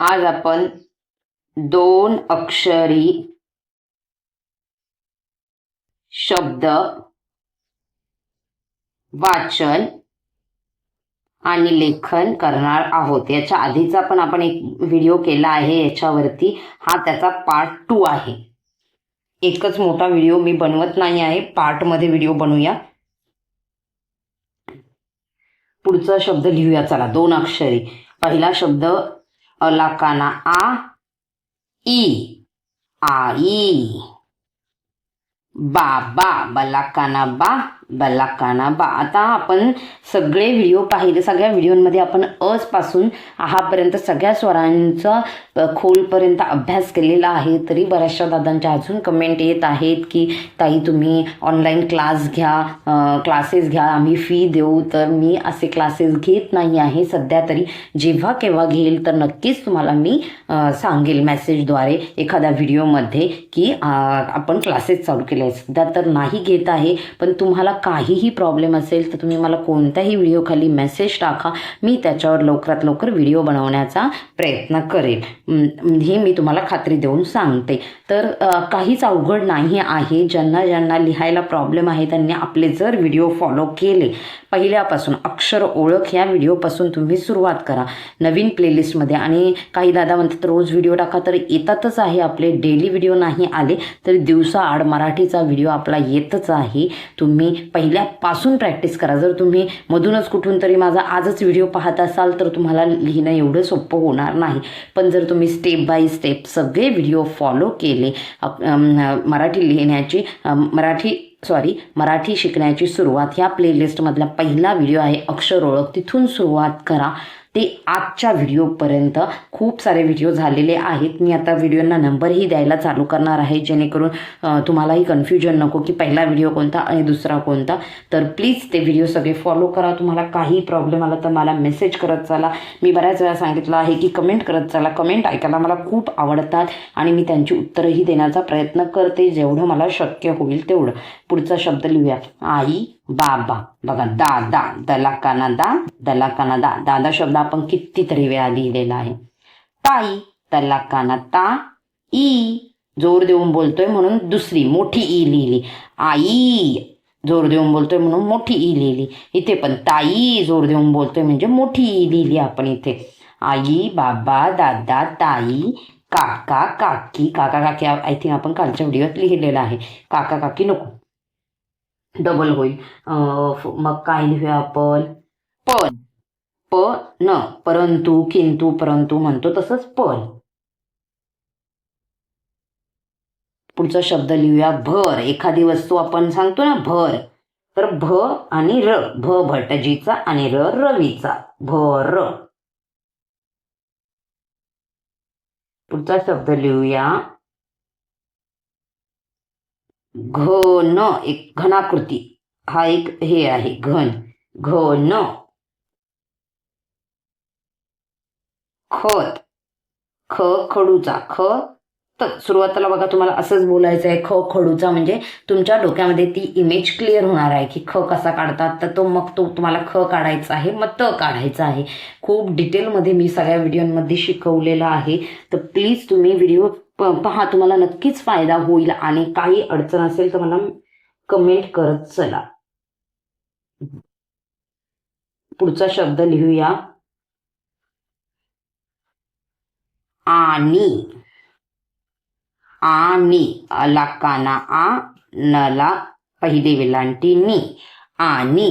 आज आपण दोन अक्षरी शब्द वाचन आणि लेखन करणार आहोत. याच्या आधीचा पण आपण एक व्हिडिओ केला आहे याच्यावरती. हा त्याचा पार्ट टू आहे. एकच मोठा व्हिडिओ मी बनवत नाही आहे. पार्टमध्ये व्हिडिओ बनवूया. पुढचा शब्द लिहूया. चला दोन अक्षरी. पहिला शब्द अलाकाना आ ई आई बाबा बलाकाना बा बलाकाना बा आता आपण सगळे व्हिडिओ पाहिले सगळ्या व्हिडिओमध्ये आपण असपासून आहापर्यंत सगळ्या स्वरांचा खोलपर्यंत अभ्यास केलेला आहे. तरी बऱ्याचशा दादांच्या अजून कमेंट येत आहेत की ताई तुम्ही ऑनलाईन क्लास घ्या क्लासेस घ्या. आम्ही फी देऊ तर मी असे क्लासेस घेत नाही आहे. सध्या तरी जेव्हा केव्हा घेईल तर नक्कीच तुम्हाला मी सांगेल मेसेजद्वारे एखाद्या व्हिडिओमध्ये की आपण क्लासेस चालू केले आहेत. सध्या तर नाही घेत आहे पण तुम्हाला काहीही प्रॉब्लेम असेल तर तुम्ही मला कोणत्याही व्हिडिओखाली मेसेज टाका. मी त्याच्यावर लवकरात लवकर व्हिडिओ बनवण्याचा प्रयत्न करेल हे मी तुम्हाला खात्री देऊन सांगते. तर काहीच अवघड नाही आहे. ज्यांना ज्यांना लिहायला प्रॉब्लेम आहे त्यांनी आपले जर व्हिडिओ फॉलो केले पहिल्यापासून अक्षर ओळख या व्हिडिओपासून तुम्ही सुरुवात करा. नवीन प्लेलिस्टमध्ये आणि काही दादा म्हणतात रोज व्हिडिओ टाका. तर येतातच आहे. आपले डेली व्हिडिओ नाही आले तर दिवसाआड मराठीचा व्हिडिओ आपला येतच आहे. तुम्ही पहिल्यापासून प्रॅक्टिस करा. जर तुम्ही मधूनच कुठून तरी माझा आजच व्हिडिओ पाहत असाल तर तुम्हाला लिहिणं एवढं सोपं होणार नाही. पण जर तुम्ही स्टेप बाय स्टेप सगळे व्हिडिओ फॉलो केले मराठी लिहिण्याची मराठी सॉरी मराठी शिकण्याची सुरुवात ह्या प्लेलिस्टमधला पहिला व्हिडिओ आहे अक्षर ओळख. तिथून सुरुवात करा. ते आजच्या व्हिडिओपर्यंत खूप सारे व्हिडिओ झालेले आहेत. मी आता व्हिडिओंना नंबरही द्यायला चालू करणार आहे जेणेकरून तुम्हालाही कन्फ्युजन नको की पहिला व्हिडिओ कोणता आणि दुसरा कोणता. तर प्लीज ते व्हिडिओ सगळे फॉलो करा. तुम्हाला काही प्रॉब्लेम आला तर मला मेसेज करत चला. मी बऱ्याच वेळा सांगितलं आहे की कमेंट करत चला. कमेंट ऐकायला मला खूप आवडतात आणि मी त्यांची उत्तरंही देण्याचा प्रयत्न करते. जेवढं मला शक्य होईल तेवढं. पुढचा शब्द लिहूया. आई बाबा बघा दादा दलाकाना दा दलाकाना दा. दादा शब्द आपण कितीतरी वेळा लिहिलेला आहे. ताई दलाकाना ता. ई जोर देऊन बोलतोय म्हणून दुसरी मोठी ई लिहिली. आई जोर देऊन बोलतोय म्हणून मोठी ई लिहिली. इथे पण ताई जोर देऊन बोलतोय म्हणजे मोठी ई लिहिली आपण इथे. आई बाबा दादा ताई काका काकी. काका काकी आय थिंक आपण कालच्या व्हिडिओत लिहिलेलं आहे. काका काकी नको. डबल होईल. अं, मग काय लिहूया आपण? पण प न परंतु किंतु परंतु म्हणतो तसंच पण पुढचा शब्द लिहूया भर. एखादी वस्तू आपण सांगतो ना भर. तर भ आणि र. भ भटजीचा आणि र रवीचा. भर. पुढचा शब्द लिहूया. घन एक घनाकृती. हा एक हे आहे घन. घन. खत ख खडूचा. ख तर सुरुवातीला बघा तुम्हाला असंच बोलायचं आहे. ख खडूचा म्हणजे तुमच्या डोक्यामध्ये ती इमेज क्लिअर होणार आहे की ख कसा काढतात. तर तो मग तो तुम्हाला ख काढायचा आहे मग त काढायचा आहे. खूप डिटेलमध्ये मी सगळ्या व्हिडिओमध्ये शिकवलेलं आहे. तर प्लीज तुम्ही व्हिडिओ प- पहा तुम्हाला नक्कीच फायदा होईल आणि काही अडचण असेल तर मला कमेंट करत चला. पुढचा शब्द लिहूया. आणि आणि अलाकाना आ नला पहिले वेलांटी नी आणि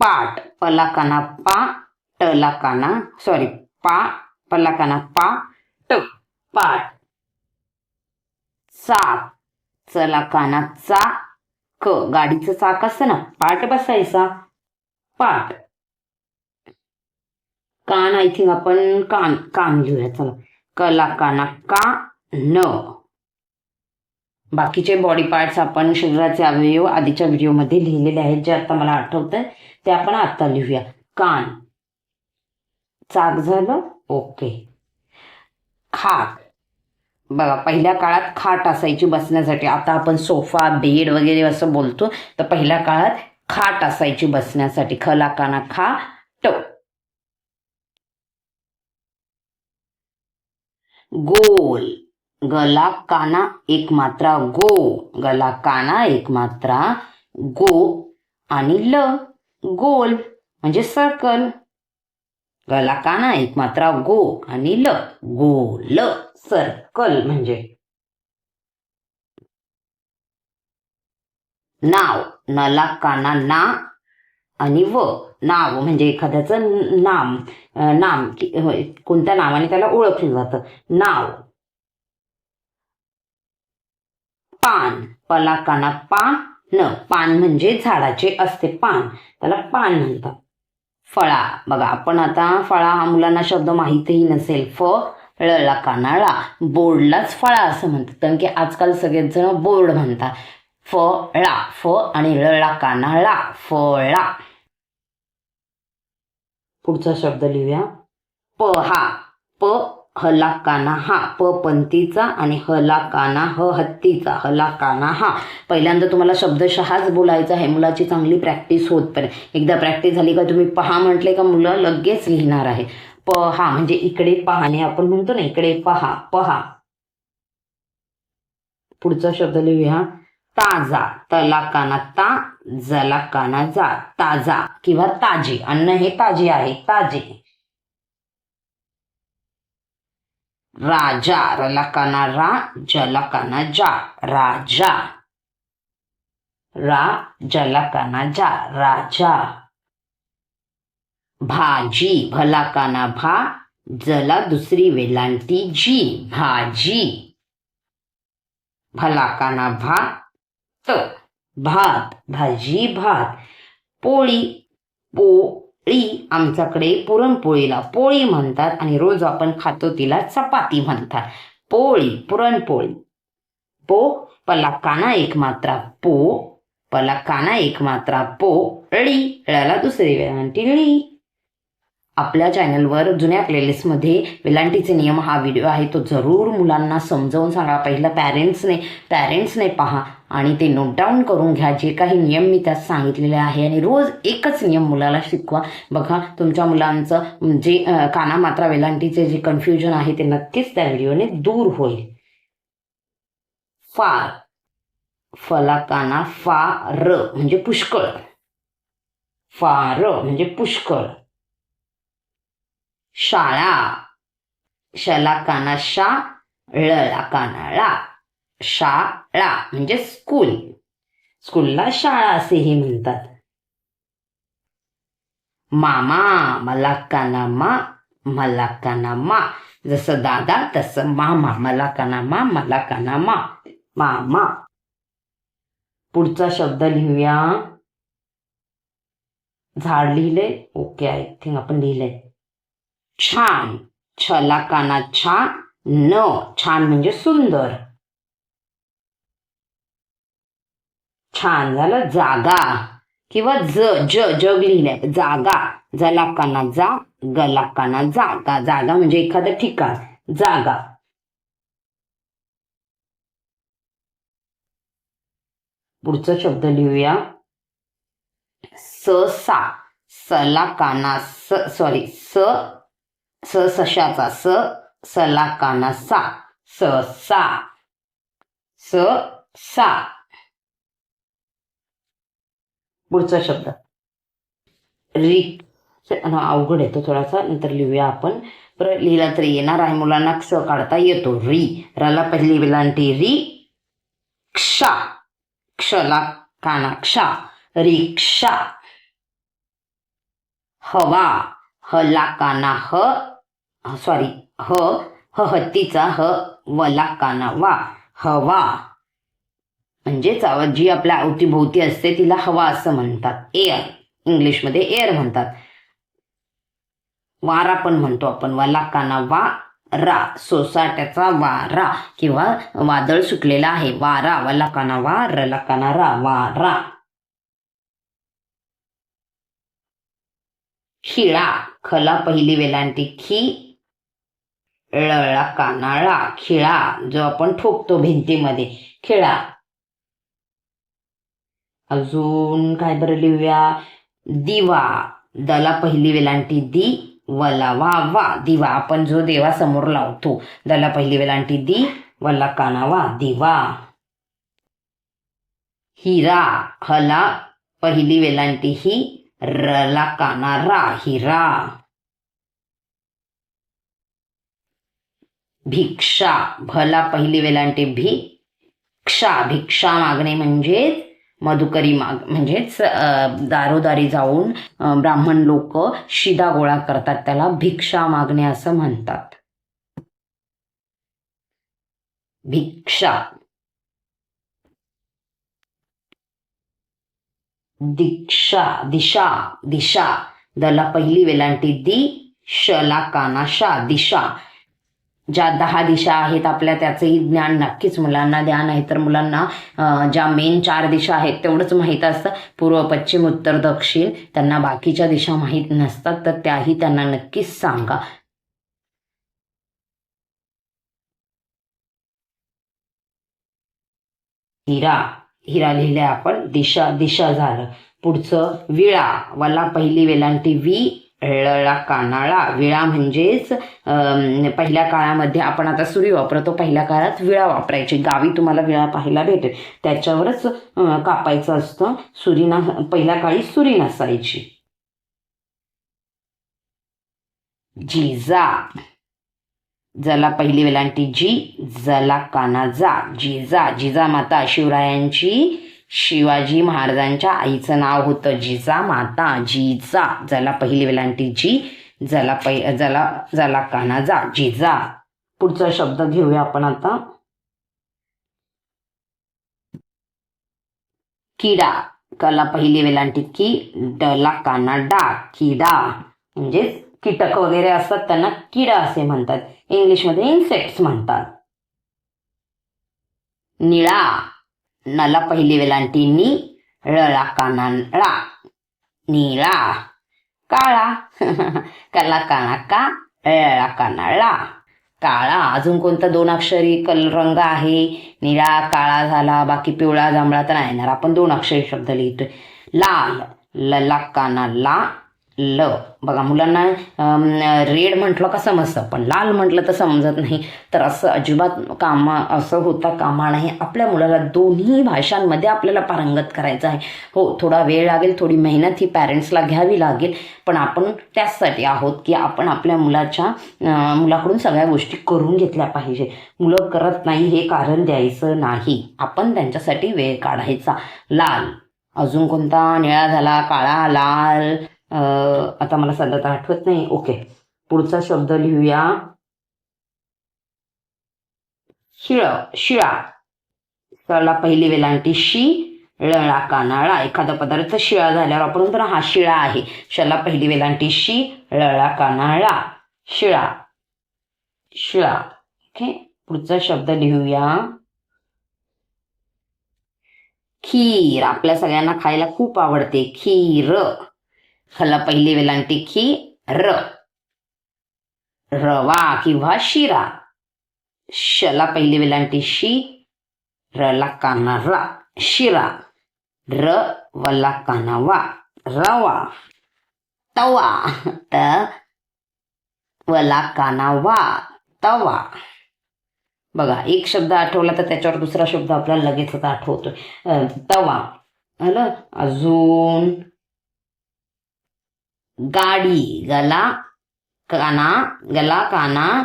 पाट पलाकाना पा टलाकाना सॉरी पा पलाकाना पा पाठ. पाट चाक चलाकाना चा क. गाडीचं चाक असतं ना पाठ बसायचा. पाठ. कान आय थिंक आपण कान कान लिहूया चला. कला काना का न. बाकीचे बॉडी पार्ट्स आपण शरीराचे अवयव आधीच्या व्हिडिओमध्ये लिहिलेले आहेत जे आता मला आठवत आहे ते आपण आता लिहूया. कान. चाक झालं ओके. खाट. बघा पहिल्या काळात खाट असायची बसण्यासाठी. आता आपण सोफा बेड वगैरे असं बोलतो. तर पहिल्या काळात खाट असायची बसण्यासाठी. खलाकाना खा ट गोल. गला काना एक मात्रा गो. गला काना एक मात्रा गो आणि ल. गोल म्हणजे सर्कल गला काना एक मात्रा गो आणि ल. गोल सर्कल म्हणजे? नाव. नला काना ना आणि व. नाव म्हणजे एखाद्याचं नाम. नाम. कोणत्या नावाने त्याला ओळखलं जातं? नाव. पान. पला काना पान. न. पान म्हणजे झाडाचे असते. पान. त्याला पान म्हणतात. फळा. बघा आपण आता फळा हा मुलांना शब्द माहितीही नसेल. फ ळला कानाळा बोर्डलाच फळा असं म्हणतात. कारण की आजकाल सगळेच जण बोर्ड म्हणतात. फळा फ आणि ळला कानाळा फळा पुढचा शब्द लिहूया. प हा. प हला काना हा प पंतीचा आणि हला काना ह हत्तीचा हला काना हा. पहिल्यांदा तुम्हाला शब्दशहाच बोलायचा आहे मुलाची चांगली प्रॅक्टिस होतपर्यंत. एकदा प्रॅक्टिस झाली का तुम्ही पहा म्हटले का मुलं लगेच लिहिणार आहे. पहा म्हणजे इकडे पहाणे आपण म्हणतो ना इकडे पहा पहा. पुढचा शब्द लिहूया. ताजा तला काना ता जला काना जा ताजा किंवा ताजे. अन्न हे ताजे आहे ताजे. राजा रलकाना रा जलकाना जा राजा. रा जलकाना जा राजा. भाजी भलाकाना भा जला दुसरी वेलांटी जी भाजी. भलाकाना भा त भात भाजी भात. पोळी पो पोळी आमच्याकडे पुरणपोळीला पोळी म्हणतात आणि रोज आपण खातो तिला चपाती म्हणतात. पोळी पुरणपोळी. पो पला काना एक मात्रा पो पला काना एक मात्रा पो ळी ळाला दुसरी वेळांटी टिळी आपल्या चॅनलवर जुन्या प्लेलिस्टमध्ये वेलांटीचे नियम हा व्हिडिओ आहे तो जरूर मुलांना समजावून सांगा. पहिलं पॅरेंट्सने पॅरेंट्सने पहा आणि ते नोट डाऊन करून घ्या. जे काही नियम मी त्यात सांगितलेले आहे आणि रोज एकच नियम मुलाला शिकवा. बघा तुमच्या मुलांचं म्हणजे, जे काना मात्रा वेलांटीचे जे कन्फ्युजन आहे ते नक्कीच त्या व्हिडिओने दूर होईल. फार. फला काना फा र म्हणजे पुष्कळ. फार. म्हणजे पुष्कळ. शाळा. शला काना शा ळला काना ळा. शाळा म्हणजे स्कूल स्कूलला शाळा असेही म्हणतात. मामा मला काना मा मला काना मा. जसं दादा तसं मामा. मला काना मा मला काना मा. मामा. पुढचा शब्द लिहूया. झाड लिहिले. ओके आय थिंक आपण लिहिलंय. छान. छला काना छा न छान म्हणजे सुंदर. छान झालं जागा. किंवा ज ज जग लिहिलंय. जागा. जला काना जा गला काना जागा. जागा म्हणजे एखादं ठिकाण. जागा. पुढचा शब्द लिहूया. स सा. सला काना स सॉरी स सशाचा स सला काना सा स सा स सा. पुढचा शब्द. रि. अवघड येतो थोडासा नंतर लिहूया आपण. परत लिहिला तरी येणार आहे. मुलांना क्ष काढता येतो. री. रला पहिली वेलांटी. रीक्षा क्षला काना क्षा. रिक्षा हवा. ह काना ह सॉरी ह ह हत्तीचा ह वला काना वा हवा. म्हणजेच जी आपल्या अवतीभोवती असते तिला हवा असं म्हणतात. एअर इंग्लिशमध्ये एअर म्हणतात. वारा पण म्हणतो आपण. वाला काना वा रा सोसाट्याचा वारा किंवा वादळ सुटलेला आहे. वारा वाला काना वा रला काना रा वारा. खिळा खला पहिली वेलांटी. खी ळळा कानाळा खिळा जो आपण ठोकतो भिंतीमध्ये. खिळा. अजून काय बरं लिहूया? दिवा. दला पहिली वेलांटी दी वला वा वा. दिवा आपण जो देवासमोर लावतो. दला पहिली वेलांटी दी वला कानावा दिवा. हिरा. हला पहिली वेलांटी ही रला काना हिरा भिक्षा भला पहिली वेलांटी भी. क्षा भिक्षा मागणे म्हणजेच मधुकरी माग म्हणजेच दारोदारी जाऊन ब्राह्मण लोक शिदा गोळा करतात त्याला भिक्षा मागणे असं म्हणतात. भिक्षा दीक्षा दिशा दिशा. दला पहिली वेलांटी दी शला कानाशा दिशा. ज्या दहा दिशा आहेत आपल्या त्याचंही ज्ञान नक्कीच मुलांना द्या. नाही तर मुलांना ज्या मेन चार दिशा आहेत तेवढंच माहीत असतं. पूर्व पश्चिम उत्तर दक्षिण. त्यांना बाकीच्या दिशा माहीत नसतात तर त्याही त्यांना नक्कीच सांगा. हिरा. हिरा लिहिले आपण दिशा दिशा झालं. पुढचं विळा. वला पहिली वेलांटी वी ळळा कानाळा. विळा म्हणजेच पहिल्या काळामध्ये आपण आता सुरी वापरतो पहिल्या काळात विळा वापरायची. गावी तुम्हाला विळा पाहायला भेटेल. त्याच्यावरच कापायचं असतं. सुरी ना पहिल्या काळी सुरी नसायची. जिजा. जला पहिली वेलांटी जी जला काना जा जिजा जिजा माता शिवरायांची शिवाजी महाराजांच्या आईचं नाव होतं. जिजा माता जिजा जला पहिली वेलांटी जी जला पै जला जला काना जा जिजा पुढचा शब्द घेऊया आपण आता. किडा. कला पहिली वेलांटी की डला काना डा. किडा. म्हणजेच कीटक वगैरे असतात त्यांना किडा असे म्हणतात. इंग्लिशमध्ये इन्सेक्ट्स म्हणतात. निळा नला पहिली वेलांटी नी कानाळा काना ळा निळा काळा कला काना का ळळा काना ळा काळा अजून कोणता दोन अक्षरी कल रंग आहे? निळा काळा झाला बाकी पिवळा जांभळा तर नाही येणार आपण दोन अक्षरी शब्द लिहितोय. लाल लला काना ला ल बघा मुलांना रेड म्हटलं का समजतं पण लाल म्हटलं तर समजत नाही. तर असं अजिबात कामा असं होता कामा नाही. आपल्या मुलाला दोन्ही भाषांमध्ये आपल्याला पारंगत करायचं आहे. हो थोडा वेळ लागेल थोडी मेहनत ही पॅरेंट्सला घ्यावी लागेल पण आपण त्याचसाठी आहोत की आपण आपल्या मुलाच्या मुलाकडून सगळ्या गोष्टी करून घेतल्या पाहिजे. मुलं करत नाही हे कारण द्यायचं नाही. आपण त्यांच्यासाठी वेळ काढायचा. लाल. अजून कोणता? निळा झाला काळा लाल. आता मला सध्या तर आठवत नाही. ओके. पुढचा शब्द लिहूया. शिळ शिळा. सला पहिली वेलांटी शी लळा कानाळा. एखादा पदार्थ शिळा झाल्यावर आपण म्हणतो ना हा शिळा आहे. शला पहिली वेलांटी शी लळा कानाळा. शिळा. शिळा. ओके. पुढचा शब्द लिहूया. खीर. आपल्या सगळ्यांना खायला खूप आवडते. खीर. ह्याला पहिली वेलांटी खी र. रवा किंवा शिरा. शला पहिली वेलांटी शी रला काना रा. शिरा. र वला काना वा. रवा. तवा. त वला काना वा. तवा. बघा एक शब्द आठवला तर त्याच्यावर दुसरा शब्द आपल्याला लगेचच आठवतोय. अं, तवा. आलं अजून गाडी गला काना गला काना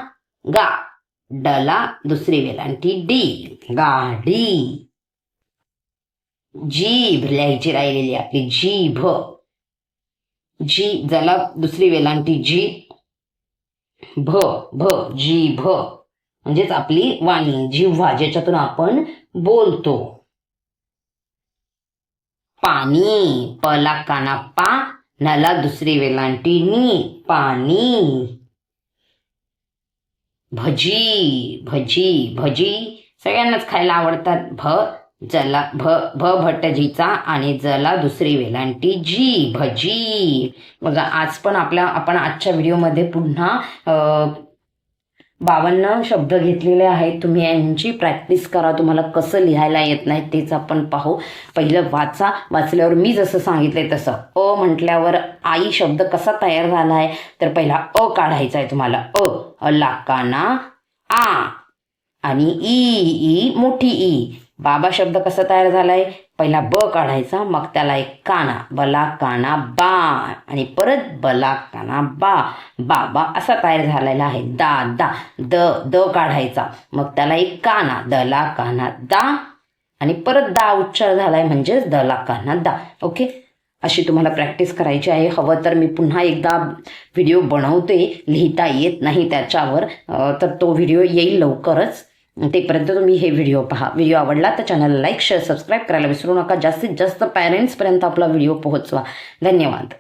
गा डला दुसरी वेलांटी डी गाडी. जीभ लिहायची राहिलेली आपली जीभ. जी जला दुसरी वेलांटी जी. भ भ जी भ म्हणजेच आपली वाणी जिव्हा ज्याच्यातून आपण बोलतो. पाणी पला काना पा नला दुसरी वेलांटी नी पाणी. भजी भजी भजी. सगळ्यांनाच खायला आवडतात. भ जला भ भ भट्टजीचा आणि जला दुसरी वेलांटी जी भजी. बघा आज पण आपल्या आपण आजच्या व्हिडिओमध्ये पुन्हा बावन्न शब्द घेतलेले आहेत. तुम्ही यांची प्रॅक्टिस करा. तुम्हाला कसं लिहायला येत नाही तेच आपण पाहू. पहिलं वाचा. वाचल्यावर मी जसं सांगितलंय तसं. अ म्हटल्यावर आई शब्द कसा तयार झाला आहे तर पहिला अ काढायचा आहे तुम्हाला. अ अला काना आ आणि ई ई मोठी ई. बाबा शब्द कसा तयार झालाय? पहिला ब काढायचा मग त्याला एक काना बला काना बा आणि परत बला काना बा बा बा असा तयार झालेला आहे. दा दा द द काढायचा. मग त्याला एक काना दला काना दा आणि परत दा उच्चार झालाय म्हणजेच दला काना दा. ओके? अशी तुम्हाला प्रॅक्टिस करायची आहे. हवं तर मी पुन्हा एकदा व्हिडिओ बनवते. लिहिता येत नाही त्याच्यावर. तर तो व्हिडिओ येईल लवकरच. तेपर्यंत तुम्ही हे व्हिडिओ पहा. व्हिडिओ आवडला तर चॅनलला लाईक शेअर सबस्क्राईब करायला विसरू नका. जास्तीत जास्त पॅरेंट्सपर्यंत आपला व्हिडिओ पोहोचवा. धन्यवाद.